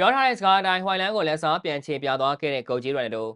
ပြောထားတဲ့စကားအတိုင်းဟွိုင်လန်ကိုလက်စားပြန်ချေပြသွားခဲ့တဲ့ဂိုဂျီရိုနယ်တို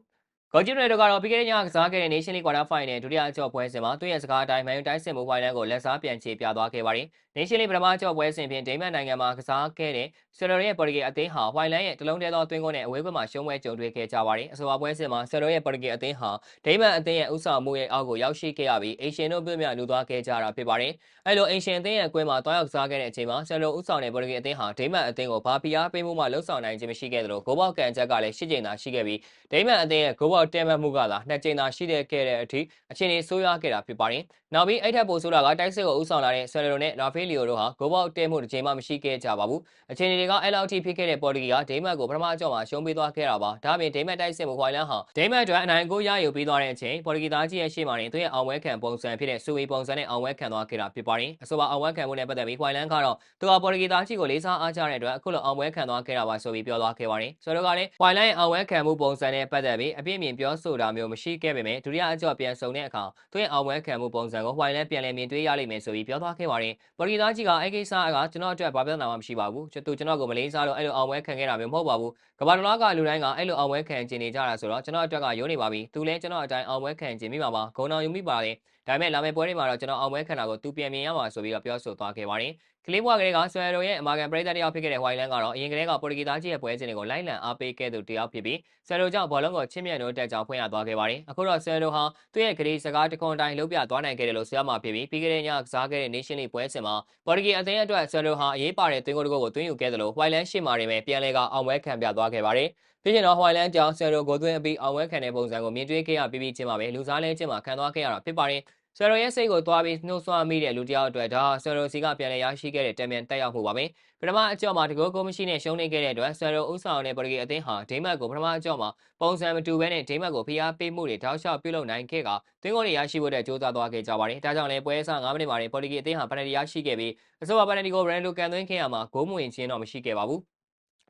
ဂိုဂျီရိုနယ်တိုကတော့ပြီးခဲ့တဲ့ညကစားခဲ့တဲ့ Nation League Quarter Final ဒုတိယအကျော့ပွဲစဉ်မှာသူ့ရဲ့စကားအတိုင်းမန်ယူတိုက်စစ်မှုဟွိုင်လန်ကိုလက်စားပြန်ချေပြသွားခဲ့ပါတယ်။ Nation League ပထမအကျော့ပွဲစဉ်ဖြင့်ဒိန်းမတ်နိုင်ငံမှာကစားခဲ့တဲ့ဆယ်လိုရဲ့ပေါ်တူဂီအသင်းဟာဟွိုင်လန်ရဲ့တလုံးတည်းသောသွင်းကိုနဲ့အဝေးဘက်မှာရှုံးပွဲကြုံတွေ့ခဲ့ကြပါတယ်။အဆိုပါပွဲစဉ်မှာဆယ်လိုရဲ့ပေါ်တူဂီအသင်းဟာဒိန်းမတ်အသင်းရဲ့ဥဆောင်မှုရဲ့အောက်ကိုရောက်ရှိခဲ့ရပြီးအရှင်တို့ပြည့်မြလူသွားခဲ့ကြတာဖြစ်ပါတယ်။အဲလိုအရှင်အသင်းရဲ့ကွင်းမှာတွားရောက်ကစားခဲ့တဲ့အချိန်မှာဆယ်လိုဥဆောင်တဲ့ပေါ်တူဂီအသင်းဟာဒိန်းမတ်အသင်းကိုဘာပီယာပေးမှုမှလှုပ်ဆောင်နိုင်ခြင်းမရှိခဲ့သလိုဂိုးပေါက်ကန်ချက်ကလည်း၈ချိန်သာရှိခဲ့ပြီးဒိန်းမတ်အသင်းရဲ့ဂိုးပေါက်တဲမှတ်မှုကသာ၂ချိန်သာရှိတဲ့ခဲ့တဲ့အထိအခြေအနေဆိုးရွားခဲ့တာဖြစ်ပါတယ်။နောက်ပြီးအဲ့ထက်ပိုဆိုးတာကတိုက်စစ်ကိုဥဆောင်လာတဲ့ဆယ်လိုနဲ့ရာဖေးလီယိုတို့ဟာဂိုးပေါက်တဲမှုတစ်ချိန်မှမရှိခဲ့ကြပါဘူး။အခြေအနေတွေကအဲ့လောက်အထိဖြစ်ခဲ့တဲ့ပေါ်တူဂီကဒိန်းမတ်ကိုပထမအကျော့မှာရှုံးပေးသွားခဲ့တာပါ။ဒါ့အပြင်ဒိန်းမတ်တိုက်စစ်မှုဟွိုင်လန်ဟာဒိန်းမတ်အတွက်အနိုင်ကိုရယူပြီးသွားတဲ့အချိန်ပေါ်တူဂီသားကြီးရဲ့ရှေ့မှာနေသူရဲ့အောင်ဝဲခံပုံစံဖြစ်တဲ့စူဝီပုံစံနဲ့အောင်ဝဲခံသွားခဲ့တာဖြစ်ပါတယ်။အဆိုပါအောင်ဝဲခံမှုနဲ့ပတ်သက်ပြီးဟွိုင်လန်ကတော့သူဟာပေါ်တူဂီသားကြီးကိုလေးစားအားကြတဲ့အတွက်အခုလိုအောင်ဝဲခံသွားခဲ့တာပါဆိုပြီးပြောသွားခဲ့ပါတယ်။ဆိုတော့ကလည်းဟွိုင်လန်ရဲ့အောင်ဝဲခံမှုပုံစံနဲ့ပတ်သက်ပြီးအပြည့်အမြင်ပြောဆိုတာမျိုးမရှိခဲ့ပေမဲ့ဒုတိယအကျော့ပြန်ဆုံတဲ့အခါသူရဲ့အောင်ဝဲခံမှုပုံစံကိုဟွိုင်လန်ပြန်လည်မြင်တွေ့ရလိမ့်မယ်ဆိုပြီးပြောသွားခဲ့ပါတယ်။ပေါ်တူဂီသားကြီးကအဲ့ကိစ္စကကျွန်တော်အတွက်ဘာပြဿနာမှမရှိပါဘူး။သူကျွန်တော်ကိုမလေးစားလို့အဲ့လိုအောင်ဝဲခံခဲ့တာမျိုးမဟုတ်ပါဘူး။ကမ္ဘာတော်ကလူတိုင်းကအဲ့လိုအောင်ဝဲခံကျင်နေကြတာဆိုတော့ကျွန်တော်အတွက်ကရုံးနေပါပြီ။သူလည်းကျွန်တော်အတိုင်းအောင်ဝဲခံကျင်မိပါပါ။ဂုံတော်ယူမိပါတယ်။ဒါပေမဲ့လာမယ့်ပွဲတွေမှာတော့ကျွန်တော်အောင်ပွဲခံတာကိုသူပြန်မြင်ရမှာဆိုပြီးတော့ပြောဆိုသွားခဲ့ပါတယ်။ ကလေးဘွားကလေးကဆွဲရိုရဲ့အမာကန်ပရိသတ်တယောက်ဖြစ်ခဲ့တဲ့ဝိုင်လန်ကတော့အရင်ကလေးကပေါ်တူဂီသားကြီးရဲ့ပွဲစဉ်တွေကိုလိုက်လံအားပေးခဲ့သူတယောက်ဖြစ်ပြီးဆွဲရိုကြောင့်ဘောလုံးကိုချစ်မြတ်တို့တက်ကြောင်ဖွင့်ရသွားခဲ့ပါတယ်။အခုတော့ဆွဲရိုဟာသူ့ရဲ့ကလေးစကားတခွန်တိုင်းလုံးပြသွားနိုင်ခဲ့တယ်လို့ဆိုရမှာဖြစ်ပြီးပြီးခဲ့တဲ့ညကစားခဲ့တဲ့ Nation League ပွဲစဉ်မှာပေါ်တူဂီအသင်းအတွက်ဆွဲရိုဟာအရေးပါတဲ့သွင်းကိုတကုတ်ကိုသွင်းယူခဲ့တယ်လို့ဝိုင်လန်ရှေ့မှာနေပဲပြန်လဲကအောင်ပွဲခံပြသွားခဲ့ပါတယ်။ဖြစ်ချင်တော့ဟွိုင်လန်ကြောင့်ဆယ်ရိုကိုသွင်းအပြီးအောင်ဝဲခံတဲ့ပုံစံကိုမြင်တွေ့ခဲ့ရပြီးပြီးချင်းမှာပဲလူစားလဲချင်းမှာခံသွားခဲ့ရတာဖြစ်ပါတယ် ဆယ်ရိုရဲ့စိတ်ကိုသွားပြီးနှုတ်ဆွမိတဲ့လူတယောက်အတွက်ဒါဆယ်ရိုစီကပြန်လည်ရရှိခဲ့တဲ့တံမြန်တက်ရောက်မှုပါပဲပထမအကြော့မှာတကောကိုမရှိနဲ့ရှုံးနေခဲ့တဲ့အတွက်ဆယ်ရိုဥဆောင်တဲ့ပေါ်တူဂီအသင်းဟာဒိမတ်ကိုပထမအကြော့မှာပုံစံမတူဘဲနဲ့ဒိမတ်ကိုဖိအားပေးမှုတွေတောက်လျှောက်ပြုလုပ်နိုင်ခဲ့ကသွင်းကိုတွေရရှိဖို့တဲ့စ조사သွားခဲ့ကြပါတယ်ဒါကြောင့်လည်းပွဲအစ9မိနစ်မှာပေါ်တူဂီအသင်းဟာပနယ်တီရရှိခဲ့ပြီးအဆိုပါပနယ်တီကိုဘရန်လိုကန်သွင်းခဲ့ရမှာဂိုးမဝင်ခြင်းတော့မရှိခဲ့ပါဘူး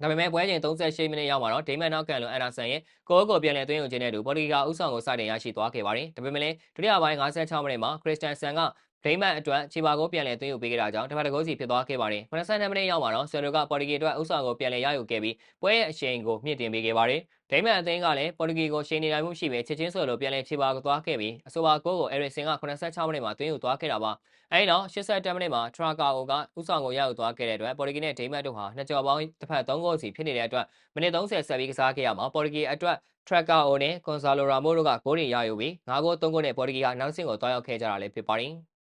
ဒါပေမဲ့ပွဲချိန်38မိနစ်ရောက်မှာတော့ဒိမန်နောက်ကန်လွန်အန်ဒါဆန်ရဲ့ကိုယ်ကိုပြန်လည်သွင်းယူခြင်းနဲ့တူပေါ်တူဂီကဥဆောင်ကိုစတင်ရရှိသွားခဲ့ပါတယ်။ဒါပေမဲ့လည်းဒုတိယပိုင်း56မိနစ်မှာခရစ်စတန်ဆန်က ဒိမန်အတွက်ခြေပါကိုပြန်လည်သွင်းယူပေးခဲ့တာကြောင့်တစ်ဖက်တစ်ကိုးစီဖြစ်သွားခဲ့ပါတယ်။82မိနစ်ရောက်မှာတော့ဆယ်လိုကပေါ်တူဂီအတွက်ဥဆောင်ကိုပြန်လည်ရယူခဲ့ပြီးပွဲရဲ့အရှိန်ကိုမြင့်တင်ပေးခဲ့ပါတယ်။ဒိမန်အသင်းကလည်းပေါ်တူဂီကိုရှိန်နေနိုင်မှုရှိပေချက်ချင်းဆိုလိုပြန်လည်ခြေပါကိုသွားခဲ့ပြီးအဆိုပါဂိုးကိုအဲရစ်ဆင်က86မိနစ်မှာသွင်းယူသွားခဲ့တာပါ။အဲဒီနောက်87မိနစ်မှာထရာကာအိုကဥဆောင်ကိုရယူသွားခဲ့တဲ့အတွက်ပေါ်တူဂီနဲ့ဒိမန်တို့ဟာနှစ်ကြော်ပေါင်းတစ်ဖက်3ဂိုးစီဖြစ်နေတဲ့အတွက်မိနစ်30ဆက်ပြီးကစားခဲ့ရမှာပေါ်တူဂီအတွက်ထရက်ကာအိုနဲ့ကွန်ဆာလိုရာမိုတို့ကဂိုးတွေရယူပြီး9ဂိုး3ဂိုးနဲ့ပေါ်တူဂီကနောက်ဆင့်ကိုတွားရောက်ခဲ့ကြတာလည်းဖြစ်ပါတယ်။